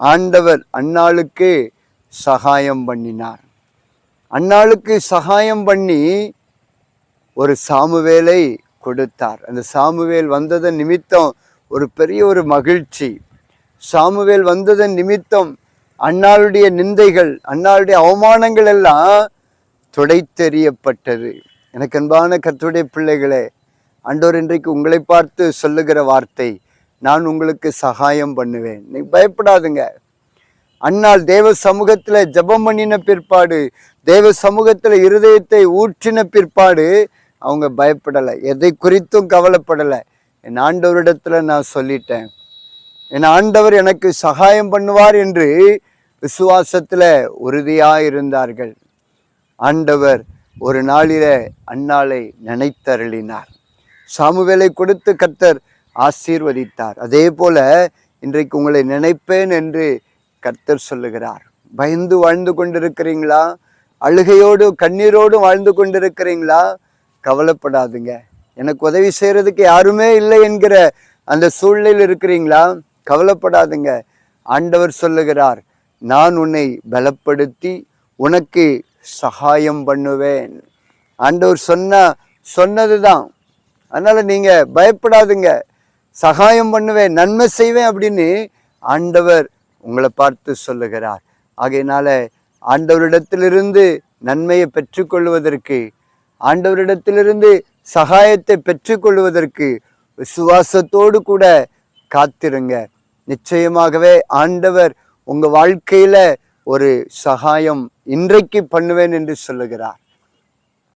ஆண்டவர் அன்னாளுக்கு சகாயம் பண்ணினார். அன்னாளுக்கு சகாயம் பண்ணி ஒரு சாமுவேலை கொடுத்தார். அந்த சாமுவேல் வந்ததன் நிமித்தம் ஒரு பெரிய ஒரு மகிழ்ச்சி. சாமுவேல் வந்ததன் நிமித்தம் அன்னாளுடைய நிந்தைகள் அன்னாளுடைய அவமானங்கள் எல்லாம் துடைத்தெறியப்பட்டது. எனக்கு அன்பான கத்துடைய பிள்ளைகளே அன்றோர் இன்றைக்கு உங்களை பார்த்து சொல்லுகிற வார்த்தை நான் உங்களுக்கு சகாயம் பண்ணுவேன். நீ பயப்படாதுங்க. அன்னால் தேவ சமூகத்தில் ஜெபம் பண்ணின பிற்பாடு தேவ சமூகத்தில் இருதயத்தை ஊற்றின பிற்பாடு அவங்க பயப்படலை. எதை குறித்தும் கவலைப்படலை. என் ஆண்டவரிடத்தில் நான் சொல்லிட்டேன். என் ஆண்டவர் எனக்கு சகாயம் பண்ணுவார் என்று விசுவாசத்தில் உறுதியாக இருந்தார்கள் ஆண்டவர் ஒரு நாளில அன்னாலை நினைத்தருளினார். சாமுவேலை கொடுத்து கத்தர் ஆசீர்வதித்தார். அதே போல இன்றைக்கு உங்களை நினைப்பேன் என்று கர்த்தர் சொல்லுகிறார். பயந்து வாழ்ந்து கொண்டிருக்கிறீங்களா? அழுகையோடு கண்ணீரோடு வாழ்ந்து கொண்டிருக்கிறீங்களா? கவலைப்படாதுங்க. எனக்கு உதவி செய்கிறதுக்கு யாருமே இல்லை என்கிற அந்த சூழ்நிலையில் இருக்கிறீங்களா? கவலைப்படாதுங்க. ஆண்டவர் சொல்லுகிறார் நான் உன்னை பலப்படுத்தி உனக்கு சகாயம் பண்ணுவேன். ஆண்டவர் சொன்ன சொன்னதுதான். அதனால் நீங்கள் பயப்படாதுங்க. சகாயம் பண்ணுவேன் நன்மை செய்வேன் அப்படின்னு ஆண்டவர் உங்களை பார்த்து சொல்லுகிறார். ஆகையினால ஆண்டவரிடத்திலிருந்து நன்மையை பெற்றுக்கொள்வதற்கு ஆண்டவரிடத்திலிருந்து சகாயத்தை பெற்றுக்கொள்வதற்கு விசுவாசத்தோடு கூட காத்திருங்க. நிச்சயமாகவே ஆண்டவர் உங்க வாழ்க்கையில ஒரு சகாயம் இன்றைக்கு பண்ணுவேன் என்று சொல்லுகிறார்.